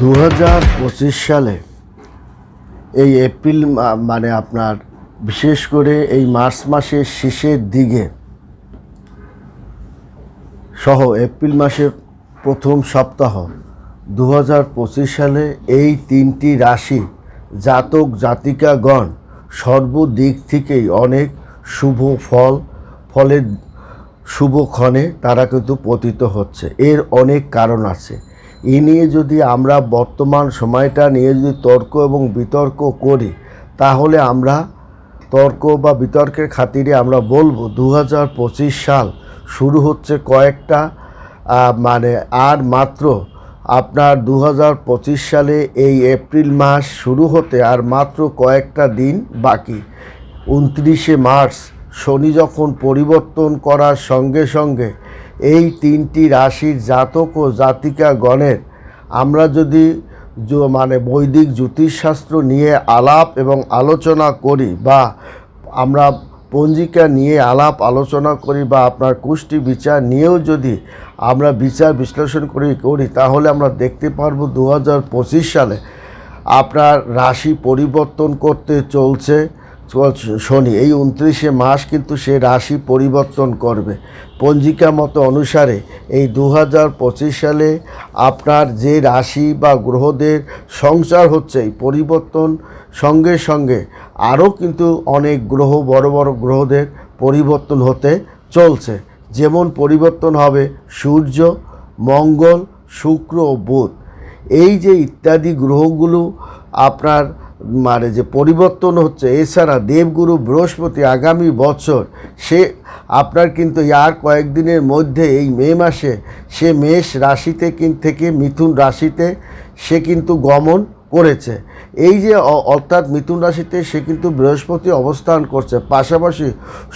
দু হাজার পঁচিশ সালে এই এপ্রিল মানে আপনার বিশেষ করে এই মার্চ মাসের শেষের দিকে সহ এপ্রিল মাসের প্রথম সপ্তাহ দু হাজার পঁচিশ সালে এই তিনটি রাশি জাতক জাতিকাগণ সর্বদিক থেকেই অনেক শুভ ফল, ফলের শুভক্ষণে তারা কিন্তু পতিত হচ্ছে। এর অনেক কারণ আছে। এ নিয়ে যদি আমরা বর্তমান সময়টা নিয়ে যদি তর্ক এবং বিতর্ক করি, তাহলে আমরা তর্ক বা বিতর্কের খাতিরে আমরা বলব দু হাজার পঁচিশ সাল শুরু হচ্ছে কয়েকটা মানে আর মাত্র আপনার দু হাজার পঁচিশ সালে এই এপ্রিল মাস শুরু হতে আর মাত্র কয়েকটা দিন বাকি। উনত্রিশে মার্চ, শনি যখন পরিবর্তন করার সঙ্গে সঙ্গে এই তিনটি রাশির জাতক ও জাতিকা গণের আমরা যদি মানে বৈদিক জ্যোতিষশাস্ত্র নিয়ে আলাপ এবং আলোচনা করি বা আমরা পঞ্জিকা নিয়ে আলাপ আলোচনা করি বা আপনার কুষ্টি বিচার নিয়েও যদি আমরা বিচার বিশ্লেষণ করি করি, তাহলে আমরা দেখতে পারব দু সালে আপনার রাশি পরিবর্তন করতে চলছে। শনি, এই উনত্রিশে মাস কিন্তু সে রাশি পরিবর্তন করবে। পঞ্জিকা মতো অনুসারে এই দু হাজার পঁচিশ সালে আপনার যে রাশি বা গ্রহদের সংসার হচ্ছে, এই পরিবর্তন সঙ্গে সঙ্গে আরও কিন্তু অনেক গ্রহ, বড় বড় গ্রহদের পরিবর্তন হতে চলছে। যেমন পরিবর্তন হবে সূর্য, মঙ্গল, শুক্র ও বুধ। এই যে ইত্যাদি গ্রহগুলো আপনার মানে যে পরিবর্তন হচ্ছে, এছাড়া দেবগুরু বৃহস্পতি আগামী বছর, সে আপনার কিন্তু আর কয়েকদিনের মধ্যে এই মে মাসে, সে মেষ রাশিতে থেকে মিথুন রাশিতে সে কিন্তু গমন করেছে। এই যে অর্থাৎ মিথুন রাশিতে সে কিন্তু বৃহস্পতি অবস্থান করছে, পাশাপাশি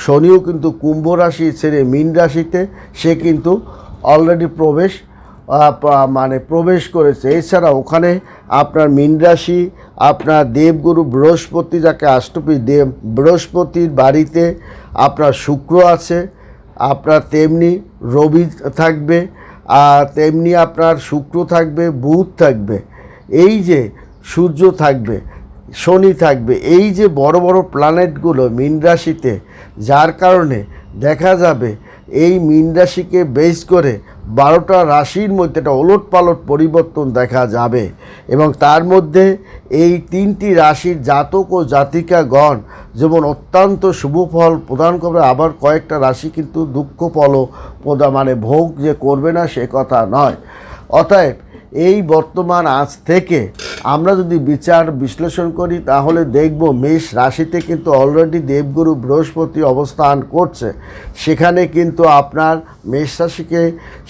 শনিও কিন্তু কুম্ভ রাশি ছেড়ে মীন রাশিতে সে কিন্তু অলরেডি প্রবেশ মানে প্রবেশ করেছে। এছাড়া ওখানে আপনার মীন রাশি আপনার দেবগুরু বৃহস্পতি যাকে অষ্টপী দেব, বৃহস্পতির বাড়িতে আপনার শুক্র আছে, আপনার তেমনি রবি থাকবে, আর তেমনি আপনার শুক্র থাকবে, বুধ থাকবে। এই যে সূর্য থাকবে, শনি থাকবে, এই যে বড় বড় প্ল্যানেটগুলো মীন রাশিতে, যার কারণে দেখা যাবে এই মীন রাশিকে বেস করে বারোটা রাশির মধ্যে একটা ওলট পালট পরিবর্তন দেখা যাবে এবং তার মধ্যে এই তিনটি রাশির জাতক ও জাতিকাগণ যেমন অত্যন্ত শুভ ফল প্রদান করবে, আবার কয়েকটা রাশি কিন্তু দুঃখ ফলও প্রদান মানে ভোগ যে করবে না সে কথা নয়। অতএব এই বর্তমান আজ থেকে আমরা যদি বিচার বিশ্লেষণ করি, তাহলে দেখব মেষ রাশিতে কিন্তু অলরেডি দেবগুরু বৃহস্পতি অবস্থান করছে। সেখানে কিন্তু আপনার মেষ রাশিকে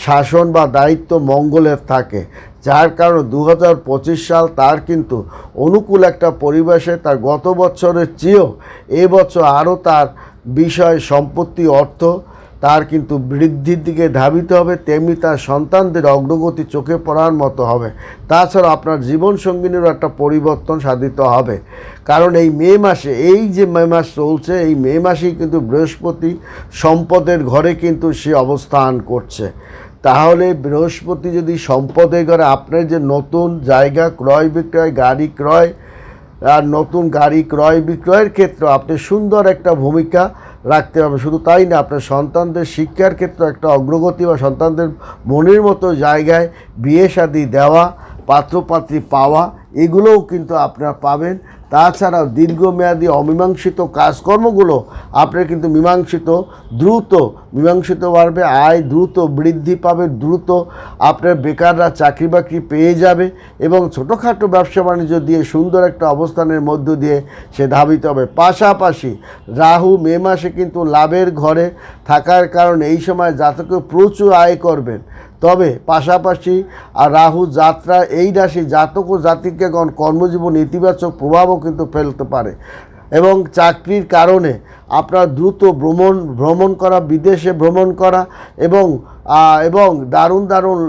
শাসন বা দায়িত্ব মঙ্গলের থাকে। যার কারণে দু হাজার পঁচিশ সাল তার কিন্তু অনুকূল একটা পরিবেশে তার গত বছরের চেয়েও এবছর আরও তার বিষয় সম্পত্তি, অর্থ তার কিন্তু বৃদ্ধির দিকে ধাবিত হবে, তেমনি তার সন্তানদের অগ্রগতি চোখে পড়ার মতো হবে। তাছাড়া আপনার জীবন জীবনসঙ্গিনীরও একটা পরিবর্তন সাধিত হবে। কারণ এই মে মাসে, এই যে মে মাস চলছে, এই মে মাসেই কিন্তু বৃহস্পতি সম্পদের ঘরে কিন্তু সে অবস্থান করছে। তাহলে বৃহস্পতি যদি সম্পদের ঘরে আপনার যে নতুন জায়গা ক্রয় বিক্রয়, গাড়ি ক্রয়, আর নতুন গাড়ি ক্রয় বিক্রয়ের ক্ষেত্রে আপনি সুন্দর একটা ভূমিকা রাখতে হবে। শুধু তাই না, আপনার সন্তানদের শিক্ষার ক্ষেত্রে একটা অগ্রগতি বা সন্তানদের মনের মতো জায়গায় বিয়ে শাদি দেওয়া পাত্রপাত্রী পাওয়া, এগুলোও কিন্তু আপনারা পাবেন। তাছাড়াও দীর্ঘমেয়াদী অমীমাংসিত কাজকর্মগুলো আপনার কিন্তু মীমাংসিত, দ্রুত মীমাংসিত বাড়বে, আয় দ্রুত বৃদ্ধি পাবে, দ্রুত আপনার বেকাররা চাকরি বাকরি পেয়ে যাবে এবং ছোটোখাটো ব্যবসা বাণিজ্য দিয়ে সুন্দর একটা অবস্থানের মধ্য দিয়ে সে ধাবিত হবে। পাশাপাশি রাহু মে মাসে কিন্তু লাভের ঘরে থাকার কারণে এই সময় জাতকে প্রচুর আয় করবেন। তবে পাশাপাশি আর রাহু যাত্রা, এই রাশি জাতক ও জাতিকেগণ কর্মজীবন ইতিবাচক প্রভাবও কিন্তু ফেলতে পারে এবং চাকরির কারণে আপনার দ্রুত ভ্রমণ ভ্রমণ করা, বিদেশে ভ্রমণ করা এবং এবং দারুণ দারুণ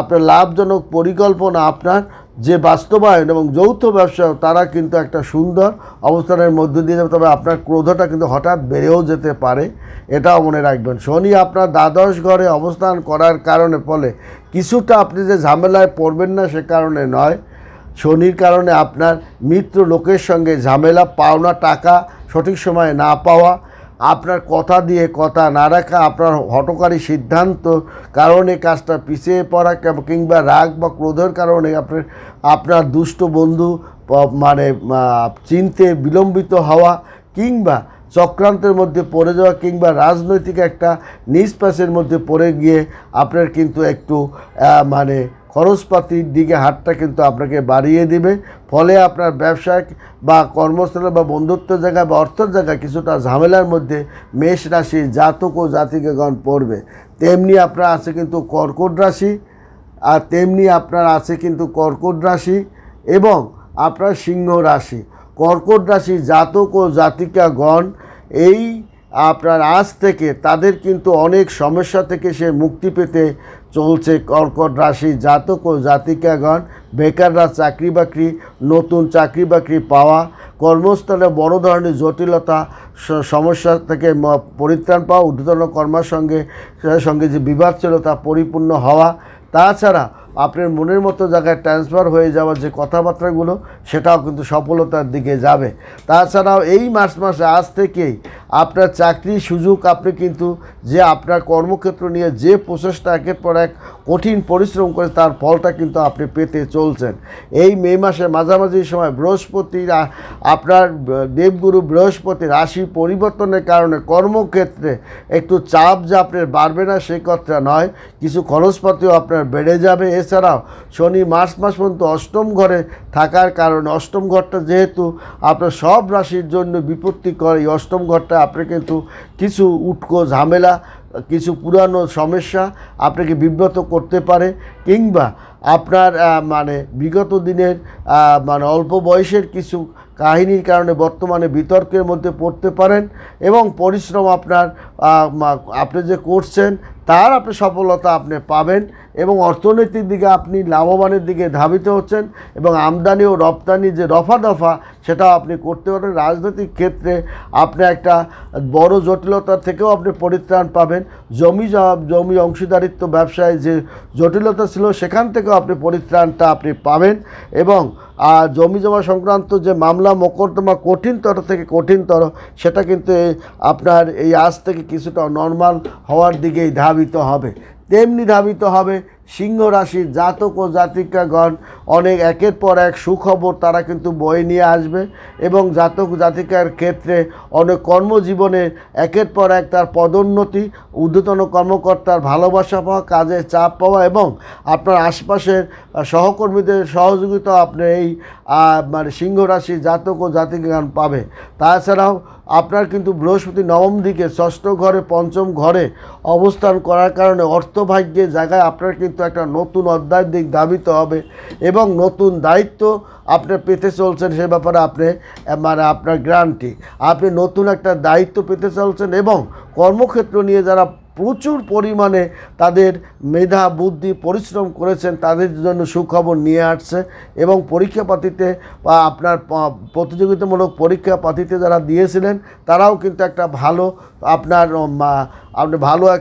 আপনার লাভজনক পরিকল্পনা আপনার যে বাস্তবায়ন এবং যৌথ ব্যবসা, তারা কিন্তু একটা সুন্দর অবস্থানের মধ্য দিয়ে যাবে। তবে আপনার ক্রোধটা কিন্তু হঠাৎ বেড়েও যেতে পারে, এটাও মনে রাখবেন। শনি আপনার দ্বাদশ ঘরে অবস্থান করার কারণে ফলে কিছুটা আপনি যে ঝামেলায় পড়বেন না সে কারণে নয়। শনির কারণে আপনার মিত্র লোকের সঙ্গে ঝামেলা, পাওনা টাকা সঠিক সময়ে না পাওয়া আপনার কথা দিয়ে কথা না রাখা, আপনার হটকারী সিদ্ধান্ত কারণে কাজটা পিছিয়ে পড়া কিংবা- রাগ বা ক্রোধের কারণে আপনার আপনার দুষ্ট বন্ধু মানে চিনতে বিলম্বিত হওয়া কিংবা চক্রান্তের মধ্যে পড়ে যাওয়া কিংবা রাজনৈতিক একটা নিষ্পাসের মধ্যে পড়ে গিয়ে আপনার কিন্তু একটু মানে খরচপাতির দিকে হাতটা কিন্তু আপনাকে বাড়িয়ে দিবে। ফলে আপনার ব্যবসায় বা কর্মস্থলে বা বন্ধুত্বের জায়গায় বা অর্থের জায়গায় কিছুটা ঝামেলার মধ্যে মেষ রাশি জাতক ও জাতিকাগণ পড়বে। তেমনি আপনার আছে কিন্তু কর্কট রাশি আর তেমনি আপনার আছে কিন্তু কর্কট রাশি এবং আপনার সিংহ রাশি। কর্কট রাশি জাতক ও জাতিকাগণ এই আপনার আজ থেকে তাদের কিন্তু অনেক সমস্যা থেকে সে মুক্তি পেতে চলছে। কর্কট রাশি জাতক ও জাতিকাগণ, বেকাররা চাকরি বাকরি, নতুন চাকরি বাকরি পাওয়া কর্মস্থলে বড় ধরনের জটিলতা সমস্যা থেকে পরিত্রাণ পাওয়া, ঊর্ধ্বতন কর্মার সঙ্গে সঙ্গে যে বিবাদ ছিল তা পরিপূর্ণ হওয়া, তাছাড়া আপনার মনের মতো জায়গায় ট্রান্সফার হয়ে যাওয়ার যে কথাবার্তাগুলো, সেটাও কিন্তু সফলতার দিকে যাবে। তাছাড়াও এই মাস মাসে আজ থেকেই আপনার চাকরির সুযোগ আপনি কিন্তু যে আপনার কর্মক্ষেত্র নিয়ে যে প্রচেষ্টা একের পর এক কঠিন পরিশ্রম করে তার ফলটা কিন্তু আপনি পেতে চলছেন। এই মে মাসে মাঝামাঝি সময় বৃহস্পতি আপনার দেবগুরু বৃহস্পতি রাশি পরিবর্তনের কারণে কর্মক্ষেত্রে একটু চাপ যে আপনার বাড়বে না সেই কথা নয়, কিছু খরচপাতিও আপনার বেড়ে যাবে। এছাড়াও শনি মার্চ মাস পর্যন্ত অষ্টম ঘরে থাকার কারণে অষ্টম ঘরটা যেহেতু আপনার সব রাশির জন্য বিপত্তিকর, এই অষ্টম ঘরটা আপনি কিন্তু কিছু উটকো ঝামেলা, কিছু পুরানো সমস্যা আপনাকে বিব্রত করতে পারে, কিংবা আপনার মানে বিগত দিনের মানে অল্প বয়সের কিছু কাহিনীর কারণে বর্তমানে বিতর্কের মধ্যে পড়তে পারেন এবং পরিশ্রম আপনার আপনি যে করছেন তার আপনি সফলতা আপনি পাবেন। এবং অর্থনৈতিক দিকে আপনি লাভবানের দিকে ধাবিত হচ্ছেন এবং আমদানি ও রপ্তানি যে রফা দফা, সেটাও আপনি করতে পারেন রাজনৈতিক ক্ষেত্রে আপনি একটা বড় জটিলতা থেকেও আপনি পরিত্রাণ পাবেন। জমি জমি অংশীদারিত্ব ব্যবসায় যে জটিলতা ছিল, সেখান থেকেও আপনি পরিত্রাণটা আপনি পাবেন এবং আর জমি জমা সংক্রান্ত যে মামলা, মোকদ্দমা কঠিনতর থেকে কঠিনতর, সেটা কিন্তু আপনার এই আজ থেকে কিছুটা নর্মাল হওয়ার দিকেই ধাবিত হবে। তেমনি ধাবিত হবে। সিংহ রাশির জাতক ও জাতিকাগণ অনেক একের পর এক সুখবর, তারা কিন্তু বয়ে নিয়ে আসবে এবং জাতক জাতিকার ক্ষেত্রে অনেক কর্মজীবনে একের পর এক তার পদোন্নতি, ঊর্ধ্বতন কর্মকর্তার ভালোবাসা পাওয়া, কাজে চাপ পাওয়া এবং আপনার আশপাশের সহকর্মীদের সহযোগিতা আপনি এই মানে সিংহ রাশি জাতক ও জাতিকাগণ পাবে। তাছাড়াও আপনার কিন্তু বৃহস্পতি নবম দিকে ষষ্ঠ ঘরে, পঞ্চম ঘরে অবস্থান করার কারণে অর্থভাগ্যের জায়গায় আপনার কিন্তু একটা নতুন অধ্যায়ের দিক ধাবিত হবে এবং নতুন দায়িত্ব আপনি পেতে চলছেন সে ব্যাপারে আপনি মানে আপনার গ্রান্টি। আপনি নতুন একটা দায়িত্ব পেতে চলছেন এবং কর্মক্ষেত্র নিয়ে যারা প্রচুর পরিমাণে তাদের মেধা, বুদ্ধি, পরিশ্রম করেছেন, তাদের জন্য সুখবর নিয়ে আসছে এবং পরীক্ষা পাতিতে বা আপনার প্রতিযোগিতামূলক পরীক্ষা পাতিতে যারা দিয়েছিলেন, তারাও কিন্তু একটা ভালো আপনার আপনি ভালো এক